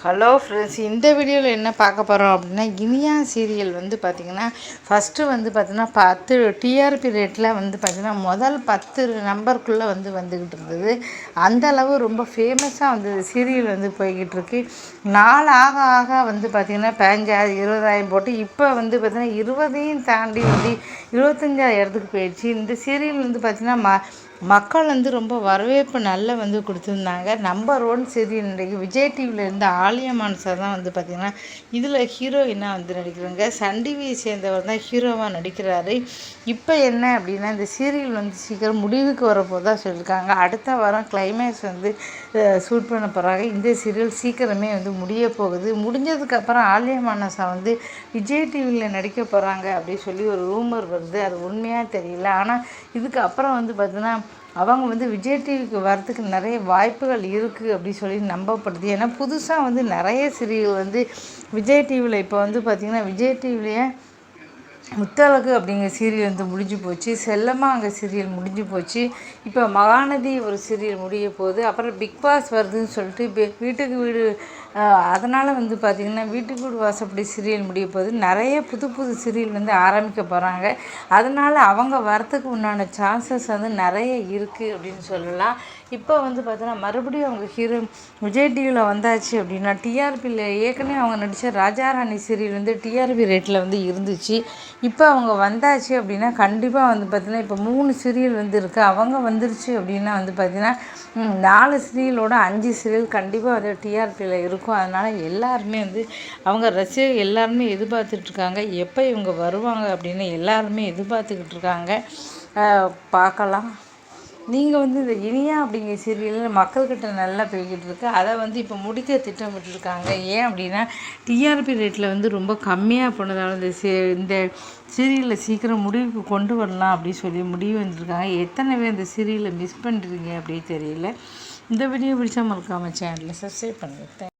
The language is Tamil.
ஹலோ ஃப்ரெண்ட்ஸ் இந்த வீடியோவில் என்ன பார்க்க போகிறோம் அப்படின்னா இனியா சீரியல் வந்து பார்த்திங்கன்னா ஃபஸ்ட்டு வந்து பார்த்திங்கன்னா பத்து டிஆர்பி ரேட்டில் வந்து பார்த்திங்கன்னா முதல் பத்து நம்பருக்குள்ளே வந்து வந்துக்கிட்டு இருந்தது. அந்த அளவு ரொம்ப ஃபேமஸாக வந்து சீரியல் வந்து போய்கிட்டு இருக்கு. நாள் ஆக ஆக வந்து பார்த்திங்கன்னா பதினஞ்சாயிரம் இருபதாயிரம் போட்டு இப்போ வந்து பார்த்திங்கன்னா இருபதையும் தாண்டி வந்து இருபத்தஞ்சாயிரத்துக்கு போயிடுச்சு. இந்த சீரியல் வந்து பார்த்திங்கன்னா ம மக்கள் வந்து ரொம்ப வரவேற்பு நல்ல வந்து கொடுத்துருந்தாங்க. நம்பர் ஒன் சீரியல் நடிகை விஜய் டிவியில் இருந்த ஆலியா மானசா தான் வந்து பார்த்திங்கன்னா இதில் ஹீரோயினாக வந்து நடிக்கிறாங்க. சன் டிவியை சேர்ந்தவர் தான் ஹீரோவாக நடிக்கிறாரு. இப்போ என்ன அப்படின்னா இந்த சீரியல் வந்து சீக்கிரம் முடிவுக்கு வரப்போதான் சொல்லியிருக்காங்க. அடுத்த வாரம் கிளைமேக்ஸ் வந்து ஷூட் பண்ண போகிறாங்க இந்த சீரியல் சீக்கிரமே வந்து முடிய போகுது. முடிஞ்சதுக்கப்புறம் ஆலியா மானசா வந்து விஜய் டிவியில் நடிக்க போகிறாங்க அப்படின்னு சொல்லி ஒரு ரூமர் வருது அது உண்மையாக தெரியல. ஆனால் இதுக்கு அப்புறம் வந்து பார்த்தீங்கன்னா அவங்க வந்து விஜய் டிவிக்கு வரத்துக்கு நிறைய வாய்ப்புகள் இருக்குது அப்படின்னு சொல்லி நம்பப்படுது. ஏன்னா புதுசாக வந்து நிறைய சீரியல் வந்து விஜய் டிவியில் இப்போ வந்து பார்த்திங்கன்னா விஜய் டிவிலேயே முத்தழகு அப்படிங்கிற சீரியல் வந்து முடிஞ்சு போச்சு. செல்லம்மா அங்கே சீரியல் முடிஞ்சு போச்சு. இப்போ மகாநதி ஒரு சீரியல் முடிய போகுது. அப்புறம் பிக் பாஸ் வருதுன்னு சொல்லிட்டு வீட்டுக்கு வீடு அதனால் வந்து பார்த்திங்கன்னா வீட்டுக்கு வாசப்படி சீரியல் முடிய போகுது நிறைய புது புது சீரியல் வந்து ஆரம்பிக்க போகிறாங்க அதனால் அவங்க வரத்துக்கு உண்டான சான்சஸ் வந்து நிறைய இருக்குது அப்படின்னு சொல்லலாம். இப்போ வந்து பார்த்தோன்னா மறுபடியும் அவங்க ஹீரோ விஜய் டிவியில் வந்தாச்சு அப்படின்னா டிஆர்பியில் ஏற்கனவே அவங்க நடித்த ராஜாராணி சீரியல் வந்து டிஆர்பி ரேட்டில் வந்து இருந்துச்சு. இப்போ அவங்க வந்தாச்சு அப்படின்னா கண்டிப்பாக வந்து பார்த்திங்கன்னா இப்போ மூணு சீரியல் வந்து இருக்குது அவங்க வந்துருச்சு அப்படின்னா வந்து பார்த்திங்கன்னா நாலு சீரியலோட அஞ்சு சீரியல் கண்டிப்பாக வந்து டிஆர்பியில் இருக்கும். அதனால் எல்லாருமே வந்து அவங்க ரசிகர் எல்லாருமே எதிர்பார்த்துட்ருக்காங்க எப்போ இவங்க வருவாங்க அப்படின்னு எல்லாருமே எதிர்பார்த்துக்கிட்டு இருக்காங்க. பார்க்கலாம். நீங்கள் வந்து இந்த இனியா அப்படிங்கிற சீரியலில் மக்கள்கிட்ட நல்லா போய்கிட்டு இருக்கு. அதை வந்து இப்போ முடிக்க திட்டமிட்டுருக்காங்க. ஏன் அப்படின்னா டிஆர்பி ரேட்டில் வந்து ரொம்ப கம்மியாக போனதால் இந்த சீ இந்த சீரியலில் சீக்கிரம் முடிவுக்கு கொண்டு வரலாம் அப்படின்னு சொல்லி முடிவு வந்துருக்காங்க. எத்தனை பேர் இந்த சீரியலை மிஸ் பண்ணுறீங்க அப்படின்னு தெரியல. இந்த வீடியோ பிடிச்சா மறக்காமல் சேனலில் சப்ஸ்கிரைப் பண்ணுங்கள்